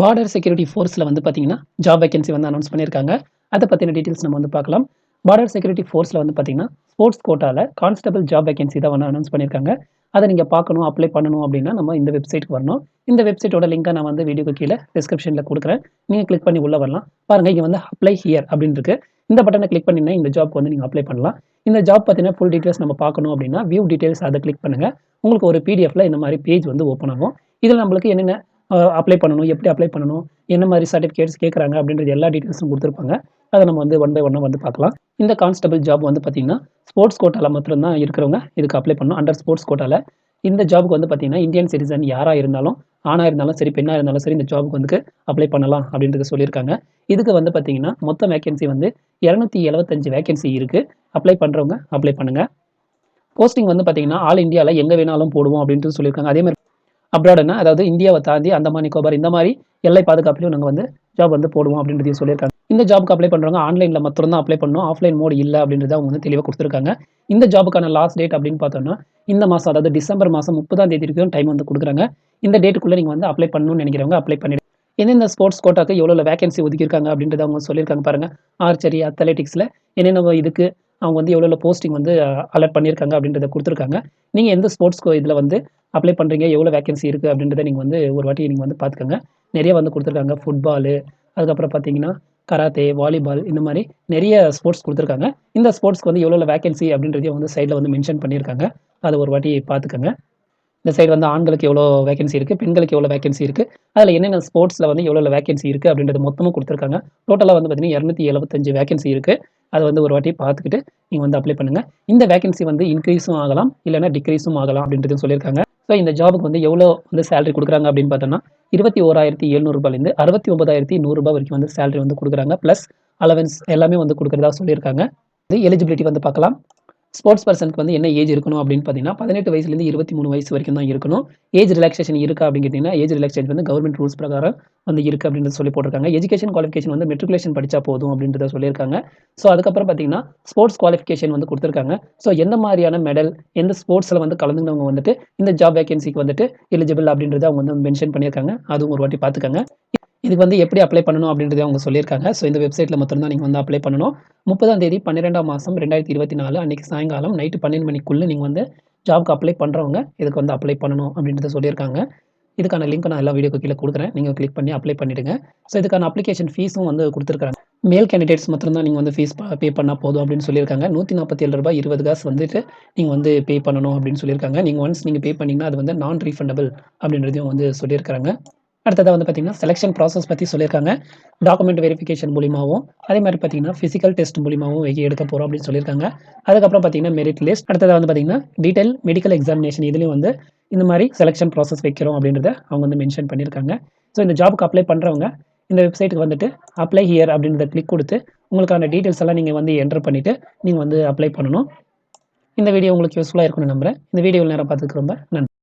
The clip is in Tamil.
பார்டர் செக்யூரிட்டி ஃபோர்ஸில் வந்து பார்த்தீங்கன்னா ஜாப் வேகன்சி வந்து அனௌன்ஸ் பண்ணியிருக்காங்க அதை பற்றின டீட்டெயில்ஸ் நம்ம வந்து பார்க்கலாம். பார்டர் செக்யூரிட்டி ஃபோர்ஸில் வந்து பார்த்தீங்கன்னா ஸ்போர்ட்ஸ் கோட்டாவில் கான்ஸ்டபிள் ஜாப் வேகன்சி தான் வந்து அனௌன்ஸ் பண்ணியிருக்காங்க அதை நீங்கள் பார்க்கணும் அப்ளை பண்ணணும் அப்படின்னா நம்ம இந்த வெப்சைட்டுக்கு வரணும். இந்த வெப்சைட்டோட லிங்கை நான் வந்து வீடியோக்கு கீழே டிஸ்கிரிப்ஷனில் கொடுக்குறேன். நீங்கள் கிளிக் பண்ணி உள்ளே வரலாம். பாருங்கள் இங்கே வந்து அப்ளை ஹியர் அப்படின்னு இருக்குது இந்த பட்டனை கிளிக் பண்ணிங்கன்னா இந்த ஜாப்க்கு வந்து நீங்கள் அப்ளை பண்ணலாம். இந்த ஜாப் பார்த்தீங்கன்னா ஃபுல் டீட்டெயில்ஸ் நம்ம பார்க்கணும் அப்படின்னா வியூ டீட்டெயில்ஸ் அதை கிளிக் பண்ணுங்கள் உங்களுக்கு ஒரு பிடிஎஃப்ல இந்த மாதிரி பேஜ் வந்து ஓப்பன் ஆகும். இதில் நம்மளுக்கு என்னென்ன அப்ளை பண்ணணும் எப்படி அப்ளை பண்ணணும் என்ன மாதிரி சர்டிஃபிகேட்ஸ் கேட்குறாங்க அப்படின்றது எல்லா டீட்டெயில்ஸும் கொடுத்துருப்பாங்க. அதை நம்ம வந்து ஒன் பை ஒன்னாக வந்து பார்க்கலாம். இந்த கான்ஸ்டபிள் ஜாப் வந்து பார்த்தீங்கன்னா ஸ்போர்ட்ஸ் கோட்டாவில் மட்டும்தான் இருக்கிறவங்க இதுக்கு அப்ளை பண்ணணும். அண்டர் ஸ்போர்ட்ஸ் கோட்டாவில் இந்த ஜாபுக்கு வந்து பார்த்தீங்கன்னா இந்தியன் சிட்டிசன் யாராக இருந்தாலும் ஆணாக இருந்தாலும் சரி பெண்ணாக இருந்தாலும் சரி இந்த ஜாபுக்கு வந்து அப்ளை பண்ணலாம் அப்படின்றது சொல்லியிருக்காங்க. இதுக்கு வந்து பார்த்தீங்கன்னா மொத்த வேகன்சி வந்து இரநூத்தி எழுபத்தஞ்சு வேகன்சி இருக்குது அப்ளை பண்ணுறவங்க அப்ளை பண்ணுங்கள் போஸ்டிங் வந்து பார்த்தீங்கன்னா ஆல் இந்தியாவில் எங்கே வேணாலும் போடுவோம் அப்படின்ட்டு சொல்லியிருக்காங்க. அதே மாதிரி அப்ராடுன்னா அதாவது இந்தியாவை தாண்டி அந்தமான் நிக்கோபார் இந்த மாதிரி எல்லை பாதுகாப்புலையும் நாங்கள் வந்து ஜாப் வந்து போடுவோம் அப்படின்றதையும் சொல்லியிருக்காங்க. இந்த ஜாப்க்கு அப்ளை பண்ணுறவங்க ஆன்லைனில் மட்டும்தான் அப்ளை பண்ணணும் ஆஃப்லைன் மோட் இல்லை அப்படின்றத அவங்க வந்து தெளிவாக கொடுத்துருக்காங்க. இந்த ஜாபுக்கான லாஸ்ட் டேட் அப்படின்னு பார்த்தோம்னா இந்த மாதம் அதாவது டிசம்பர் மாதம் முப்பதாம் தேதி வரைக்கும் டைம் வந்து கொடுக்குறாங்க. இந்த டேட்டுக்குள்ளே நீங்கள் வந்து அப்ளை பண்ணணும்னு நினைக்கிறவங்க அப்ளை பண்ணிடு. எந்தெந்த ஸ்போர்ட்ஸ் கோட்டாக்கு எவ்வளோ வேகன்சி ஒதுக்கியிருக்காங்க அப்படின்றத அவங்க சொல்லியிருக்காங்க பாருங்கள் ஆர்ச்சரி அத்லெட்டிக்ஸில் என்னென்ன இதுக்கு அவங்க வந்து எவ்வளோ போஸ்டிங் வந்து அலர்ட் பண்ணியிருக்காங்க அப்படின்றத கொடுத்துருக்காங்க. நீங்கள் எந்த ஸ்போர்ட்ஸ் இதில் வந்து அப்ளை பண்ணுறீங்க எவ்வளோ வேகன்சி இருக்குது அப்படின்றத நீங்கள் வந்து ஒரு வாட்டி நீங்கள் வந்து பார்த்துக்கோங்க. நிறைய வந்து கொடுத்துருக்காங்க ஃபுட்பாலு அதுக்கப்புறம் பார்த்தீங்கன்னா கராத்தே வாலிபால் இந்த மாதிரி நிறைய ஸ்போர்ட்ஸ் கொடுத்துருக்காங்க. இந்த ஸ்போர்ட்ஸ்க்கு வந்து எவ்வளோ வேகன்சி அப்படின்றதையும் வந்து சைடில் வந்து மென்ஷன் பண்ணியிருக்காங்க. அதை ஒரு வாட்டி பார்த்துக்கோங்க. இந்த சைடு வந்து ஆண்களுக்கு எவ்வளோ வேகன்சி இருக்குது பெண்களுக்கு எவ்வளோ வேகன்சி இருக்குது அதில் என்னென்ன ஸ்போர்ட்ஸில் வந்து எவ்வளோ வேகன்சி இருக்குது அப்படின்றது மொத்தமும் கொடுத்துருக்காங்க. டோட்டலாக வந்து பார்த்தீங்கன்னா இரநூத்தி எழுபத்தஞ்சு வேகன்சி இருக்குது அதை வந்து ஒரு வாட்டி பார்த்துக்கிட்டு நீங்கள் வந்து அப்ளை பண்ணுங்கள் இந்த வேகன்சி வந்து இன்க்ரீஸும் ஆகலாம் இல்லைனா டிக்ரீஸும் ஆகலாம் அப்படின்றதும் சொல்லியிருக்காங்க. ஸோ இந்த ஜாபுக்கு வந்து எவ்வளோ வந்து சேலரி கொடுக்குறாங்க அப்படின்னு பார்த்தோம்னா இருபத்தி ஓராயிரத்தி எழுநூறுபாலேருந்து அறுபத்தி ஒன்பதாயிரத்தி நூறுரூபா வரைக்கும் வந்து சேலரி வந்து கொடுக்குறாங்க. ப்ளஸ் அலவன்ஸ் எல்லாமே வந்து கொடுக்குறதா சொல்லியிருக்காங்க. இது எலிஜிபிலிட்டி வந்து பார்க்கலாம். ஸ்போர்ட்ஸ் பர்சனுக்கு வந்து என்ன ஏஜ் இருக்கணும் அப்படின்னு பார்த்தீங்கன்னா பதினெட்டு வயசுலேருந்து இருபத்தி மூணு வயசு வரைக்கும் தான் இருக்கணும். ஏஜ் ரிலாக்ஸேஷன் இருக்கா அப்படின்னு கேட்டிங்கன்னா ஏஜ் ரிலாக்ஸேஷன் வந்து கவர்மெண்ட் ரூல்ஸ் பிரகாரம் வந்து இருக்குது அப்படின்றது சொல்லி போட்டிருக்காங்க. எஜுகேஷன் குவாலிஃபிகேஷன் வந்து மெட்ரிகுலேஷன் படித்தா போதும் அப்படின்றத சொல்லியிருக்காங்க. ஸோ அதுக்கப்புறம் பார்த்தீங்கன்னா ஸ்போர்ட்ஸ் குவாலிஃபிகேஷன் வந்து கொடுத்துருக்காங்க. ஸோ எந்த மாதிரியான மெடல் எந்த ஸ்போர்ட்ஸில் வந்து கலந்துனவங்க வந்துட்டு இந்த ஜாப் வேகன்சிக்கு வந்துட்டு எலிஜிபிள் அப்படின்றத அவங்க வந்து மென்ஷன் பண்ணியிருக்காங்க. அதுவும் ஒரு வாட்டி பார்த்துக்கோங்க. இதுக்கு வந்து எப்படி அப்ளை பண்ணணும் அப்படின்றத அவங்க சொல்லியிருக்காங்க. ஸோ இந்த வெப்சைட்டில் மட்டும்தான் நீங்கள் வந்து அப்ளை பண்ணணும். முப்பதாம் தேதி பன்னிரெண்டாம் மாதம் ரெண்டாயிரத்தி இருபத்தி நாலு அன்றைக்கி சாயங்காலம் நைட்டு பன்னெண்டு மணிக்குள்ளே நீங்கள் வந்து ஜாப்க்கு அப்ளை பண்ணுறவங்க இதுக்கு வந்து அப்ளை பண்ணணும் அப்படின்றத சொல்லியிருக்காங்க. இதுக்கான லிங்க் நான் எல்லா வீடியோக்கு கீழே கொடுக்குறேன். நீங்கள் கிளிக் பண்ணி அப்ளை பண்ணிவிடுங்க ஸோ இதுக்கான அப்ளிகேஷன் ஃபீஸும் வந்து கொடுத்துருக்காங்க. மேல் கேண்டிடேட்ஸ் மட்டும் தான் நீங்கள் வந்து ஃபீஸ் பே பண்ணால் போதும் அப்படின்னு சொல்லியிருக்காங்க. நூற்றி நாற்பத்தி ஏழு ரூபாய் இருபது காசு வந்துட்டு நீங்கள் வந்து பே பண்ணணும் அப்படின்னு சொல்லியிருக்காங்க. நீங்கள் ஒன்ஸ் நீங்கள் பே பண்ணிங்கன்னா அது வந்து நான் ரீஃபண்டபிள் அப்படின்றதையும் வந்து சொல்லியிருக்காங்க. அடுத்ததாக வந்து பார்த்தீங்கன்னா செலெக்ஷன் ப்ராசஸ் பற்றி சொல்லியிருக்காங்க. டாக்குமெண்ட் வெரிஃபிகேஷன் மூலியமாகவும் அதே மாதிரி பார்த்தீங்கன்னா ஃபிசிக்கல் டெஸ்ட் மூலியமாகவும் எடுக்க போகிறோம் அப்படின்னு சொல்லியிருக்காங்க. அதுக்கப்புறம் பார்த்தீங்கன்னா மெரிட் லிஸ்ட் அடுத்ததாக வந்து பார்த்தீங்கன்னா டீட்டெயில் மெடிக்கல் எக்ஸாமினேஷன் இதுலேயும் வந்து இந்த மாதிரி செலெக்ஷன் ப்ராசஸ் வைக்கிறோம் அப்படின்றத அவங்க வந்து மென்ஷன் பண்ணியிருக்காங்க. ஸோ இந்த ஜாபுக்கு அப்ளை பண்ணுறவங்க இந்த வெப்சைட்டுக்கு வந்துட்டு அப்ளை ஹியர் அப்படின்றத கிளிக் கொடுத்து உங்களுக்கான டீட்டெயில்ஸ் எல்லாம் நீங்கள் வந்து என்டர் பண்ணிவிட்டு நீங்கள் வந்து அப்ளை பண்ணணும். இந்த வீடியோ உங்களுக்கு யூஸ்ஃபுல்லாக இருக்கும்னு நம்புகிறேன் இந்த வீடியோவில் நேரம் பார்த்துக்கு ரொம்ப நன்றி.